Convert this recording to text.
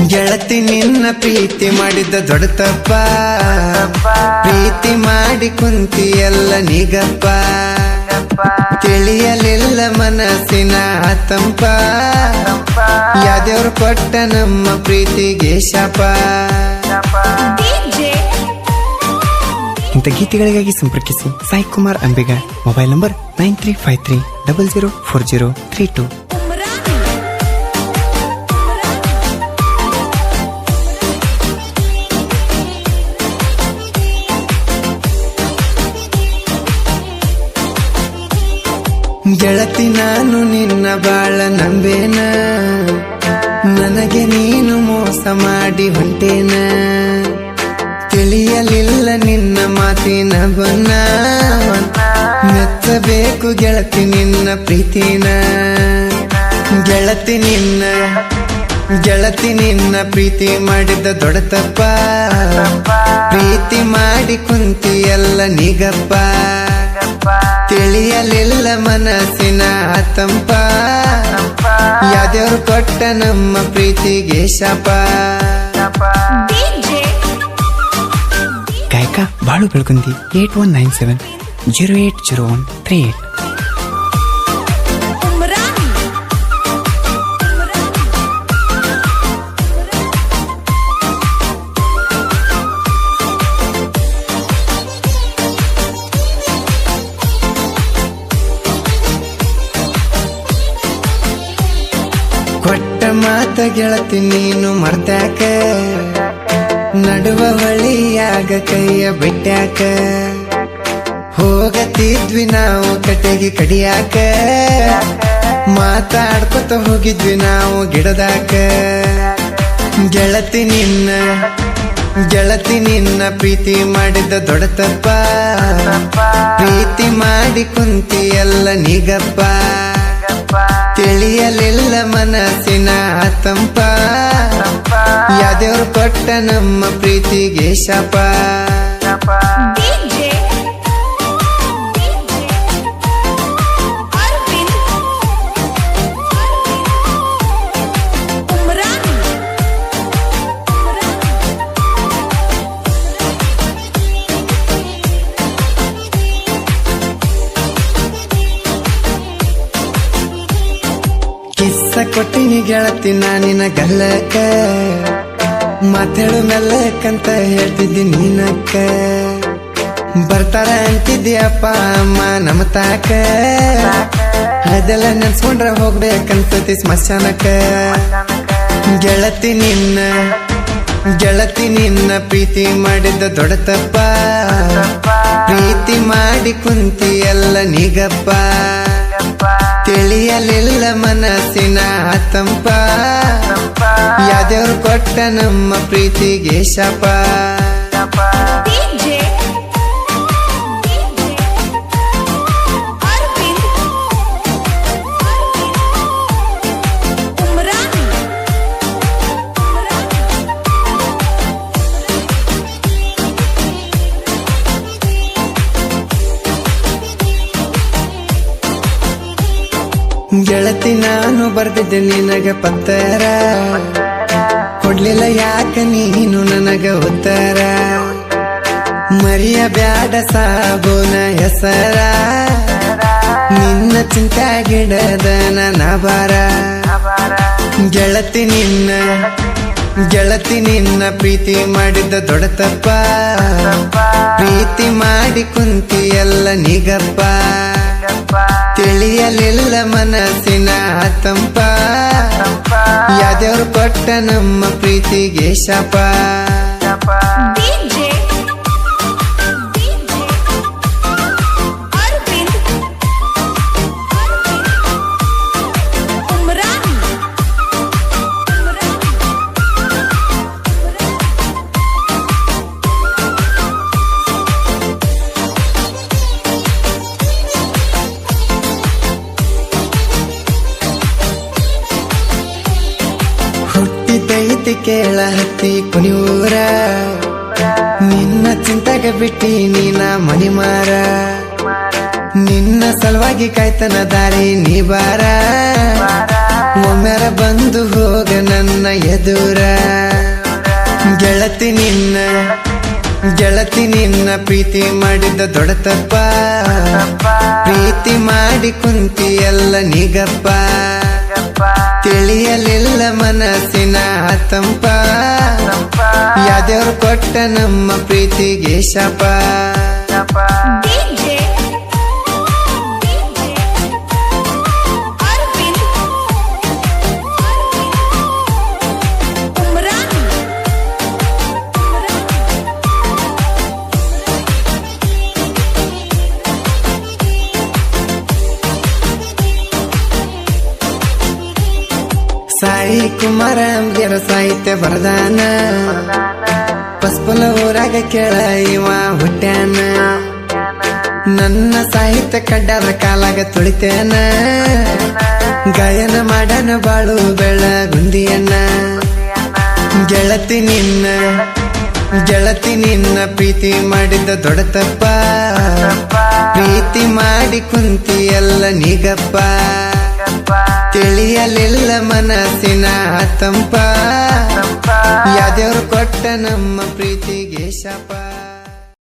ಗೆಳತಿ ನಿನ್ನ ಪ್ರೀತಿ ಮಾಡಿದ ದೊಡ್ಡ ತಪ್ಪ ಪ್ರೀತಿ ಮಾಡಿ ಕುಂತಿಯಲ್ಲ ನಿಗಪ್ಪ. ತಿಳಿಯಲಿಲ್ಲ ಮನಸ್ಸಿನ ಆತಂಪ ಯಾವ್ದೇವ್ರು ಕೊಟ್ಟ ನಮ್ಮ ಪ್ರೀತಿಗೆ ಶಾಪ. ಇಂಥ ಗೀತೆಗಳಿಗಾಗಿ ಸಂಪರ್ಕಿಸಿ Sai Kumar Ambiga. Mobile number nine three five three double zero four zero three two. ಗೆಳತಿ ನಾನು ನಿನ್ನ ಬಾಳ ನಂಬೇನ. ನನಗೆ ನೀನು ಮೋಸ ಮಾಡಿ ಹೊಂಟೇನ. ತಿಳಿಯಲಿಲ್ಲ ನಿನ್ನ ಮಾತಿನ ಬನ್ನ ಮೆಚ್ಚಬೇಕು ಗೆಳತಿ ನಿನ್ನ ಪ್ರೀತಿನ. ಗೆಳತಿ ನಿನ್ನ ಗೆಳತಿ ನಿನ್ನ ಪ್ರೀತಿ ಮಾಡಿದ ದೊಡ್ಡ ತಪ್ಪ ಪ್ರೀತಿ ಮಾಡಿ ಕುಂತಿಯಲ್ಲ ನಿಗಪ್ಪ. ತಿಳಿಯಲಿಲ್ಲ ಮನಸ್ಸಿನ ತಂಪ ಯಾವ್ದೇವ್ರು ಕೊಟ್ಟ ನಮ್ಮ ಪ್ರೀತಿಗೆ ಶಪ. ಕಾಯಕ ಗಾಯಕ Balu Belagundi eight one nine seven zero eight zero one three eight. ಮಾತ ಗೆಳತಿ ನೀನು ಮರ್ತ್ಯಾಕ? ನಡುವ ಹೊಳಿಯಾಗ ಕೈಯ ಬಿಟ್ಟ್ಯಾಕ? ಹೋಗತಿದ್ವಿ ನಾವು ಕಟೆಗೆ ಕಡಿಯಾಕ? ಮಾತಾಡ್ಕೊತ ಹೋಗಿದ್ವಿ ನಾವು ಗಿಡದಾಕ? ಗೆಳತಿ ನಿನ್ನ ಗೆಳತಿ ನಿನ್ನ ಪ್ರೀತಿ ಮಾಡಿದ ದೊಡ್ಡ ತಪ್ಪ? ಪ್ರೀತಿ ಮಾಡಿ ಕುಂತಿ ಎಲ್ಲ ನಿಗಪ್ಪ? ತಿಳಿಯಲಿಲ್ಲ ಮನಸ್ಸಿನ ತಂಪ ಯಾವ್ದೇವ್ರು ಕೊಟ್ಟ ನಮ್ಮ ಪ್ರೀತಿಗೆ ಶಾಪ. ಗೆಳತಿ ನಾನಿನ ಗಲ್ಲಕ ಮಾತಾಡು ಮೆಲ್ಲಕ್ಕಂತ ಹೇಳ್ತಿದ್ದಿ ನೀನಕ್ಕ. ಬರ್ತಾರ ಅಂತಿದ್ದಿ ಅಪ್ಪ ಅಮ್ಮ ನಮ್ಮ ತಾಕ. ಅದೆಲ್ಲ ನೆನ್ಸ್ಕೊಂಡ್ರ ಹೋಗ್ಬೇಕಂತತಿ ಸ್ಮಶಾನಕ್ಕ. ಗೆಳತಿ ನಿನ್ನ ಗೆಳತಿ ನಿನ್ನ ಪ್ರೀತಿ ಮಾಡಿದ್ದ ದೊಡ್ಡ ತಪ್ಪ. ಪ್ರೀತಿ ಮಾಡಿ ಕುಂತಿ ಎಲ್ಲ ನಿಗಪ್ಪ. ತಿಳಿಯಲಿಲ್ಲ ಮನಸ್ಸಿನ ತಂಪ ಯಾವ್ದೇವ್ರು ಕೊಟ್ಟ ನಮ್ಮ ಪ್ರೀತಿಗೆ ಶಾಪ. ಗೆಳತಿ ನಾನು ಬರ್ದಿದ್ದೆ ನಿನಗ ಪತ್ತರ. ಕೊಡ್ಲಿಲ್ಲ ಯಾಕ ನೀನು ನನಗ ಉತ್ತರ. ಮರಿಯ ಬ್ಯಾಡ ಸಾಬೂನ ಹೆಸರ. ನಿನ್ನ ಚಿಂತಾ ಗಿಡದ ನನ್ನ ಬಾರ ಗೆಳತಿ ನಿನ್ನ ಗೆಳತಿ ನಿನ್ನ ಪ್ರೀತಿ ಮಾಡಿದ್ದ ದೊಡ್ಡ ತಪ್ಪ. ಪ್ರೀತಿ ಮಾಡಿ ಕುಂತಿ ಎಲ್ಲ ನಿಗಪ್ಪ. ತಿಳಿಯಲಿಲ್ಲ ಮನಸ್ಸಿನ ತಂಪ ಯಾವ್ದೇವ್ರು ಕೊಟ್ಟ ನಮ್ಮ ಪ್ರೀತಿಗೆ ಶಾಪ. ಹುಟ್ಟಿದೈತಿ ಕೇಳ ಹತ್ತಿ ಕುನಿಯೂರ? ನಿನ್ನ ಚಿಂತಾಗ ಬಿಟ್ಟಿ ನೀನ ಮಣಿಮಾರ ನಿನ್ನ ಸಲುವಾಗಿ ಕಾಯ್ತನ ದಾರಿ ನೀ ಬಾರ? ಒಮ್ಮೆರ ಬಂದು ಹೋಗ ನನ್ನ ಎದುರ? ಗೆಳತಿ ನಿನ್ನ ಗೆಳತಿ ನಿನ್ನ ಪ್ರೀತಿ ಮಾಡಿದ ದೊಡತಪ್ಪ ತಪ್ಪ ಪ್ರೀತಿ ಮಾಡಿ ಕುಂತಿ ಎಲ್ಲ ನಿಗಪ್ಪ. ತಿಳಿಯಲಿಲ್ಲ ಮನಸ್ಸಿನ ತಂಪ ಯಾವ್ದವ್ರು ಕೊಟ್ಟ ನಮ್ಮ ಪ್ರೀತಿಗೆ ಶಾಪ. ಸಾಯಿ ಕುಮಾರ ಸಾಹಿತ್ಯ ವರದಾನ. ಪಸ್ಪಲ ಊರಾಗ ಕೇಳ ಇವ ಹುಟ್ಟ್ಯಾನ. ನನ್ನ ಸಾಹಿತ್ಯ ಕಡ್ಡಾದ ಕಾಲಾಗ ತುಳಿತೇನ. ಗಾಯನ ಮಾಡನ ಬಾಳು ಬೆಳಗುಂದಿಯನ್ನ ಗೆಳತಿ ನಿನ್ನ ಗೆಳತಿ ನಿನ್ನ ಪ್ರೀತಿ ಮಾಡಿದ್ದ ದೊಡ್ಡ ಪ್ರೀತಿ ಮಾಡಿ ಕುಂತಿ ಎಲ್ಲ ನಿಗಪ್ಪ. ತಿಳಿಯಲಿಲ್ಲ ಮನಸ್ಸಿನ ತಂಪ ಯಾವ್ದೇವ್ರು ಕೊಟ್ಟ ನಮ್ಮ ಪ್ರೀತಿಗೆ ಶಾಪ.